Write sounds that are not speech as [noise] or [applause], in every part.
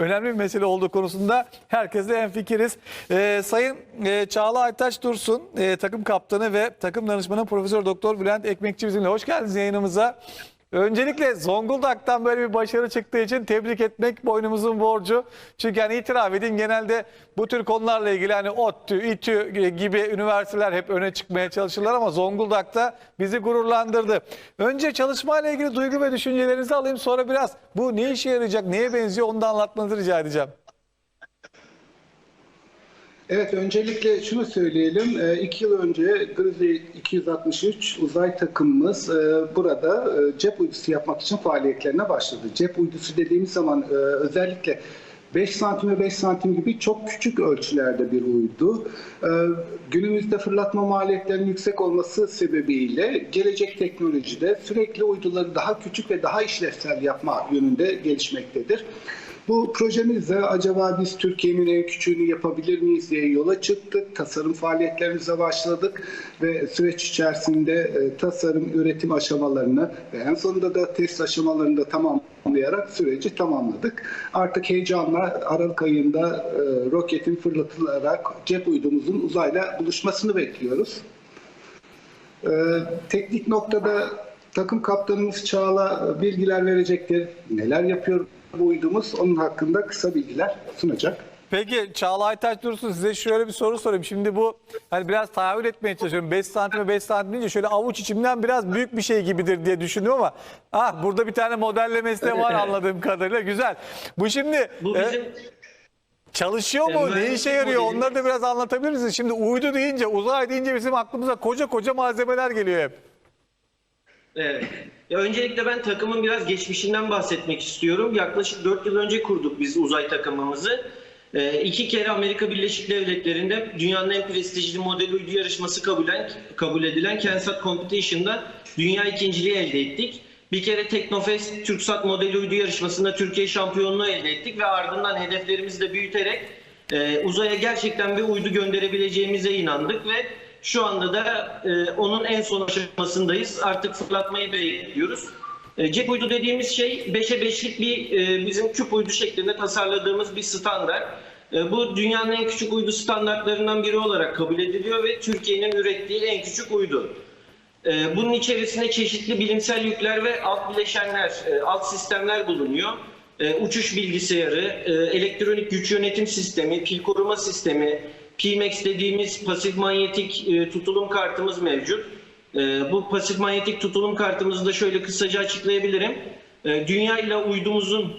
önemli bir mesele olduğu konusunda herkesle hemfikiriz. Ee, Sayın e, Çağla Aytaç Dursun, e, takım kaptanı ve takım danışmanı Profesör Doktor Bülent Ekmekçi bizimle. Hoş geldiniz yayınımıza. Öncelikle Zonguldak'tan böyle bir başarı çıktığı için tebrik etmek boynumuzun borcu. Çünkü hani itiraf edeyim genelde bu tür konularla ilgili hani ODTÜ, İTÜ gibi üniversiteler hep öne çıkmaya çalışırlar ama Zonguldak'ta bizi gururlandırdı. Önce çalışmayla ilgili duygu ve düşüncelerinizi alayım sonra biraz bu ne işe yarayacak, neye benziyor onu da anlatmanızı rica edeceğim. Evet, öncelikle şunu söyleyelim. E, iki yıl önce Grizzly 263 uzay takımımız e, burada e, cep uydusu yapmak için faaliyetlerine başladı. Cep uydusu dediğimiz zaman e, özellikle 5 santim ve 5 santim gibi çok küçük ölçülerde bir uydu. E, günümüzde fırlatma maliyetlerinin yüksek olması sebebiyle gelecek teknolojide sürekli uyduları daha küçük ve daha işlevsel yapma yönünde gelişmektedir. Bu projemizde acaba biz Türkiye'nin en küçüğünü yapabilir miyiz diye yola çıktık. Tasarım faaliyetlerimize başladık ve süreç içerisinde e, tasarım, üretim aşamalarını ve en sonunda da test aşamalarını da tamamlayarak süreci tamamladık. Artık heyecanla Aralık ayında e, roketin fırlatılarak cep uydumuzun uzayla buluşmasını bekliyoruz. E, teknik noktada takım kaptanımız Çağla bilgiler verecektir. Neler yapıyor bu uydumuz onun hakkında kısa bilgiler sunacak. Peki Çağla Aytaç Dursun size şöyle bir soru sorayım. Şimdi bu hani biraz tahayyül etmeye çalışıyorum. 5 santim ve 5 santim deyince şöyle avuç içimden biraz büyük bir şey gibidir diye düşündüm ama ah burada bir tane modellemesi de var [laughs] anladığım kadarıyla. Güzel. Bu şimdi Bu e, bizim çalışıyor mu? e, Ne işe yarıyor? Onları da biraz anlatabilir misiniz? Şimdi uydu deyince, uzay deyince bizim aklımıza koca koca malzemeler geliyor hep. Evet. Ya öncelikle ben takımın biraz geçmişinden bahsetmek istiyorum. Yaklaşık 4 yıl önce kurduk biz uzay takımımızı. Ee, iki kere Amerika Birleşik Devletleri'nde dünyanın en prestijli model uydu yarışması kabul, kabul edilen CanSat Competition'da dünya ikinciliği elde ettik. Bir kere Teknofest TürkSat model uydu yarışmasında Türkiye şampiyonluğu elde ettik ve ardından hedeflerimizi de büyüterek e, uzaya gerçekten bir uydu gönderebileceğimize inandık ve şu anda da e, onun en son aşamasındayız. Artık fırlatmayı bekliyoruz. E, cep uydu dediğimiz şey 5'e 5'lik bir e, bizim küp uydu şeklinde tasarladığımız bir standart. E, bu dünyanın en küçük uydu standartlarından biri olarak kabul ediliyor ve Türkiye'nin ürettiği en küçük uydu. E, bunun içerisinde çeşitli bilimsel yükler ve alt bileşenler, e, alt sistemler bulunuyor. E, uçuş bilgisayarı, e, elektronik güç yönetim sistemi, pil koruma sistemi, PMAX dediğimiz pasif manyetik e, tutulum kartımız mevcut. E, bu pasif manyetik tutulum kartımızı da şöyle kısaca açıklayabilirim. E, Dünya ile uydumuzun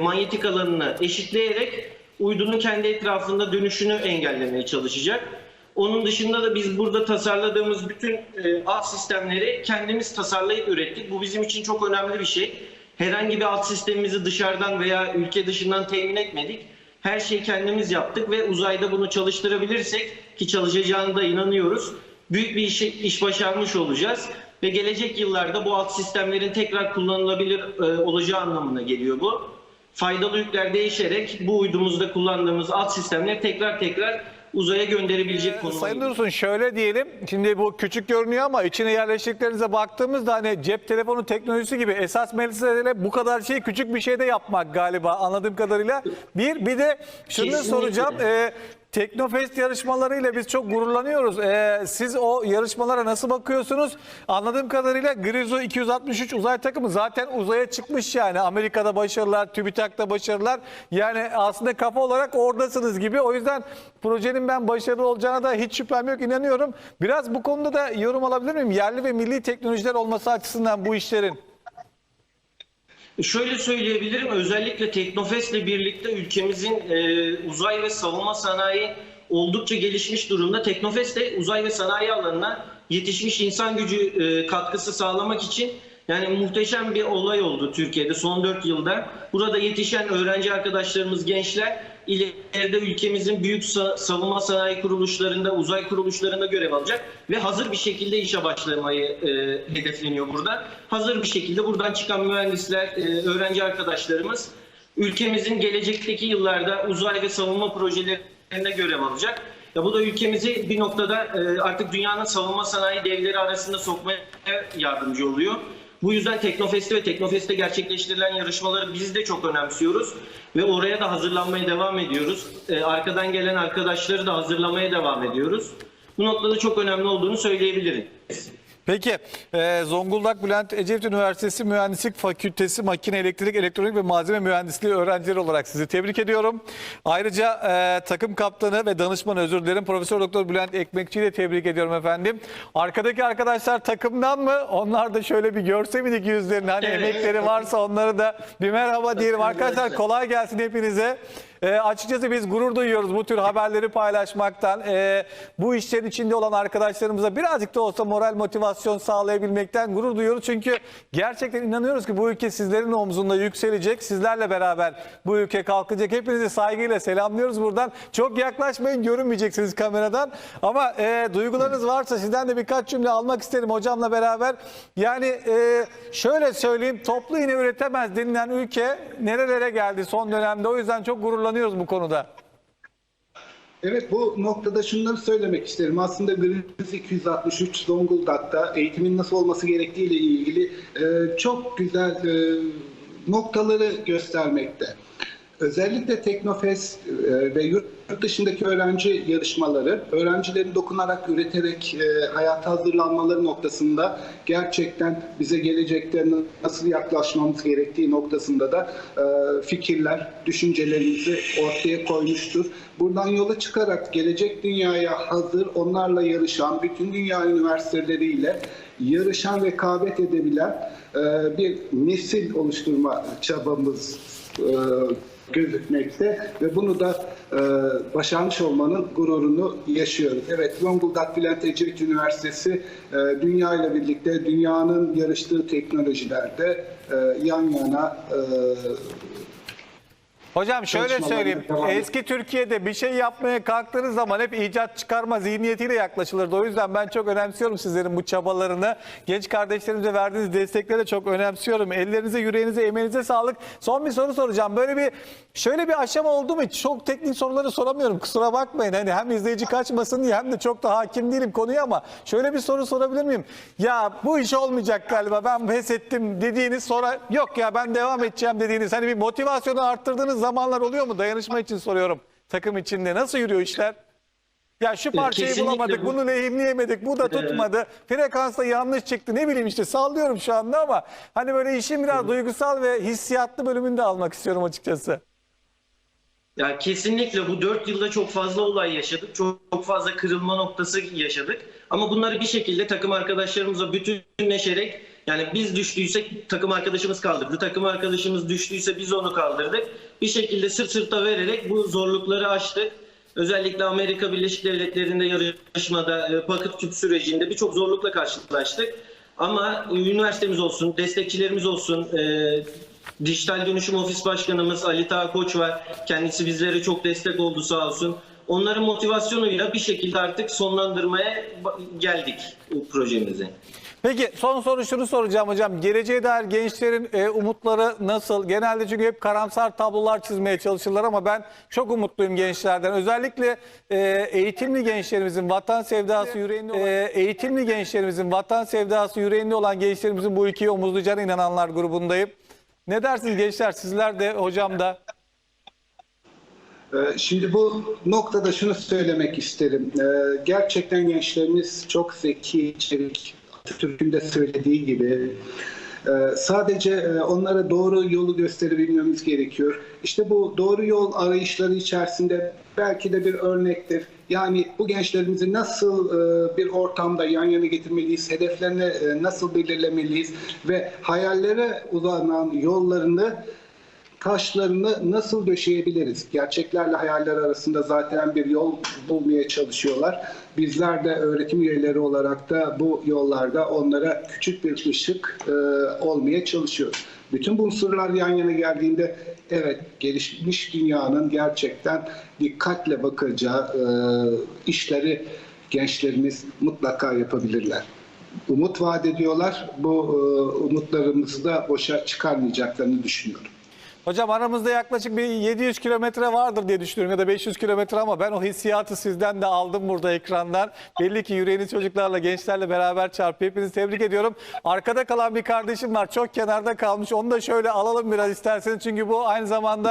manyetik alanını eşitleyerek uydunun kendi etrafında dönüşünü engellemeye çalışacak. Onun dışında da biz burada tasarladığımız bütün alt sistemleri kendimiz tasarlayıp ürettik. Bu bizim için çok önemli bir şey. Herhangi bir alt sistemimizi dışarıdan veya ülke dışından temin etmedik. Her şeyi kendimiz yaptık ve uzayda bunu çalıştırabilirsek ki çalışacağına da inanıyoruz. Büyük bir iş, iş başarmış olacağız ve gelecek yıllarda bu alt sistemlerin tekrar kullanılabilir e, olacağı anlamına geliyor bu. Faydalı yükler değişerek bu uydumuzda kullandığımız alt sistemleri tekrar tekrar uzaya gönderebilecek konuma Sayın. Dursun şöyle diyelim. Şimdi bu küçük görünüyor ama içine yerleştiklerinize baktığımızda hani cep telefonu teknolojisi gibi esas mesele bu kadar şey küçük bir şeyde yapmak galiba anladığım kadarıyla. Bir bir de şunu Kesinlikle. soracağım. Ee, Teknofest yarışmalarıyla biz çok gururlanıyoruz. Ee, siz o yarışmalara nasıl bakıyorsunuz? Anladığım kadarıyla Grizo 263 uzay takımı zaten uzaya çıkmış yani. Amerika'da başarılar, TÜBİTAK'ta başarılar. Yani aslında kafa olarak oradasınız gibi. O yüzden projenin ben başarılı olacağına da hiç şüphem yok inanıyorum. Biraz bu konuda da yorum alabilir miyim? Yerli ve milli teknolojiler olması açısından bu işlerin. Şöyle söyleyebilirim, özellikle Teknofest'le birlikte ülkemizin e, uzay ve savunma sanayi oldukça gelişmiş durumda. Teknofest de uzay ve sanayi alanına yetişmiş insan gücü e, katkısı sağlamak için yani muhteşem bir olay oldu Türkiye'de son 4 yılda. Burada yetişen öğrenci arkadaşlarımız, gençler ileride ülkemizin büyük sa- savunma sanayi kuruluşlarında, uzay kuruluşlarında görev alacak ve hazır bir şekilde işe başlamayı e, hedefleniyor burada. Hazır bir şekilde buradan çıkan mühendisler, e, öğrenci arkadaşlarımız ülkemizin gelecekteki yıllarda uzay ve savunma projelerinde görev alacak. Ya bu da ülkemizi bir noktada e, artık dünyanın savunma sanayi devleri arasında sokmaya yardımcı oluyor. Bu yüzden Teknofest'i ve Teknofest'te gerçekleştirilen yarışmaları biz de çok önemsiyoruz ve oraya da hazırlanmaya devam ediyoruz. Ee, arkadan gelen arkadaşları da hazırlamaya devam ediyoruz. Bu noktada çok önemli olduğunu söyleyebilirim. Peki e, Zonguldak Bülent Ecevit Üniversitesi Mühendislik Fakültesi Makine Elektrik Elektronik ve Malzeme Mühendisliği öğrencileri olarak sizi tebrik ediyorum. Ayrıca e, takım kaptanı ve danışmanı özür dilerim Profesör Doktor Bülent Ekmekçi'yi de tebrik ediyorum efendim. Arkadaki arkadaşlar takımdan mı? Onlar da şöyle bir görse miydik yüzlerini? Hani Evet. emekleri varsa onları da bir merhaba diyelim. Arkadaşlar Arkadaşlar. kolay gelsin hepinize. E, açıkçası biz gurur duyuyoruz bu tür haberleri paylaşmaktan. E, bu işlerin içinde olan arkadaşlarımıza birazcık da olsa moral motivasyon sağlayabilmekten gurur duyuyoruz. Çünkü gerçekten inanıyoruz ki bu ülke sizlerin omzunda yükselecek. Sizlerle beraber bu ülke kalkacak. Hepinizi saygıyla selamlıyoruz buradan. Çok yaklaşmayın görünmeyeceksiniz kameradan. Ama e, duygularınız varsa sizden de birkaç cümle almak isterim hocamla beraber. Yani e, şöyle söyleyeyim toplu iğne üretemez denilen ülke nerelere geldi son dönemde. O yüzden çok gururlanıyoruz bu konuda. Evet bu noktada şunları söylemek isterim. Aslında Griz 263 Zonguldak'ta eğitimin nasıl olması gerektiği ile ilgili e, çok güzel e, noktaları göstermekte. Özellikle Teknofest e, ve yurt dışındaki öğrenci yarışmaları, öğrencilerin dokunarak, üreterek e, hayata hazırlanmaları noktasında gerçekten bize gelecekte nasıl yaklaşmamız gerektiği noktasında da e, fikirler, düşüncelerimizi ortaya koymuştur. Buradan yola çıkarak gelecek dünyaya hazır, onlarla yarışan, bütün dünya üniversiteleriyle yarışan, rekabet edebilen bir nesil oluşturma çabamız e, gözükmekte ve bunu da e, başarmış olmanın gururunu yaşıyoruz. Evet, Zonguldak Bülent Ecevit Üniversitesi e, dünya ile birlikte dünyanın yarıştığı teknolojilerde e, yan yana e, Hocam şöyle söyleyeyim. Eski Türkiye'de bir şey yapmaya kalktığınız zaman hep icat çıkarma zihniyetiyle yaklaşılırdı. O yüzden ben çok önemsiyorum sizlerin bu çabalarını. Genç kardeşlerimize verdiğiniz destekleri de çok önemsiyorum. Ellerinize, yüreğinize, emeğinize sağlık. Son bir soru soracağım. Böyle bir şöyle bir aşama oldu mu? Çok teknik soruları soramıyorum. Kusura bakmayın. Hani hem izleyici kaçmasın diye hem de çok da hakim değilim konuya ama şöyle bir soru sorabilir miyim? Ya bu iş olmayacak galiba. Ben pes ettim dediğiniz sonra yok ya ben devam edeceğim dediğiniz hani bir motivasyonu arttırdığınız zamanlar oluyor mu? Dayanışma için soruyorum. Takım içinde nasıl yürüyor işler? Ya şu parçayı kesinlikle bulamadık, bu- bunu lehimleyemedik, bu da tutmadı. Frekansta yanlış çıktı. Ne bileyim işte sallıyorum şu anda ama hani böyle işin biraz duygusal ve hissiyatlı bölümünü de almak istiyorum açıkçası. Ya kesinlikle bu 4 yılda çok fazla olay yaşadık. Çok, çok fazla kırılma noktası yaşadık. Ama bunları bir şekilde takım arkadaşlarımızla bütünleşerek yani biz düştüysek takım arkadaşımız kaldırdı. Takım arkadaşımız düştüyse biz onu kaldırdık. Bir şekilde sırt sırta vererek bu zorlukları aştık. Özellikle Amerika Birleşik Devletleri'nde yarışmada, e, paket tüp sürecinde birçok zorlukla karşılaştık. Ama üniversitemiz olsun, destekçilerimiz olsun, e, Dijital Dönüşüm Ofis Başkanımız Ali Taha Koç var. Kendisi bizlere çok destek oldu sağ olsun. Onların motivasyonuyla bir şekilde artık sonlandırmaya geldik bu projemizi. Peki son soru şunu soracağım hocam. Geleceğe dair gençlerin e, umutları nasıl? Genelde çünkü hep karamsar tablolar çizmeye çalışırlar ama ben çok umutluyum gençlerden. Özellikle e, eğitimli gençlerimizin vatan sevdası yüreğinde olan, e, eğitimli gençlerimizin vatan sevdası yüreğinde olan gençlerimizin bu ülkeyi omuzlayacağına inananlar grubundayım. Ne dersiniz gençler? Sizler de hocam da. Ee, Şimdi bu noktada şunu söylemek isterim. Ee, Gerçekten gençlerimiz çok zeki, çevik. Atatürk'ün de söylediği gibi. Ee, Sadece e, onlara doğru yolu gösterebilmemiz gerekiyor. İşte bu doğru yol arayışları içerisinde belki de bir örnektir. Yani bu gençlerimizi nasıl e, bir ortamda yan yana getirmeliyiz, hedeflerini e, nasıl belirlemeliyiz ve hayallere uzanan yollarını taşlarını nasıl döşeyebiliriz? Gerçeklerle hayaller arasında zaten bir yol bulmaya çalışıyorlar. Bizler de öğretim üyeleri olarak da bu yollarda onlara küçük bir ışık e, olmaya çalışıyoruz. Bütün bu unsurlar yan yana geldiğinde evet gelişmiş dünyanın gerçekten dikkatle bakacağı e, işleri gençlerimiz mutlaka yapabilirler. Umut vaat ediyorlar. Bu e, umutlarımızı da boşa çıkarmayacaklarını düşünüyorum. Hocam aramızda yaklaşık bir 700 kilometre vardır diye düşünüyorum ya da 500 kilometre ama ben o hissiyatı sizden de aldım burada ekrandan. Belli ki yüreğiniz çocuklarla, gençlerle beraber çarpıyor. Hepinizi tebrik ediyorum. Arkada kalan bir kardeşim var. Çok kenarda kalmış. Onu da şöyle alalım biraz isterseniz. Çünkü bu aynı zamanda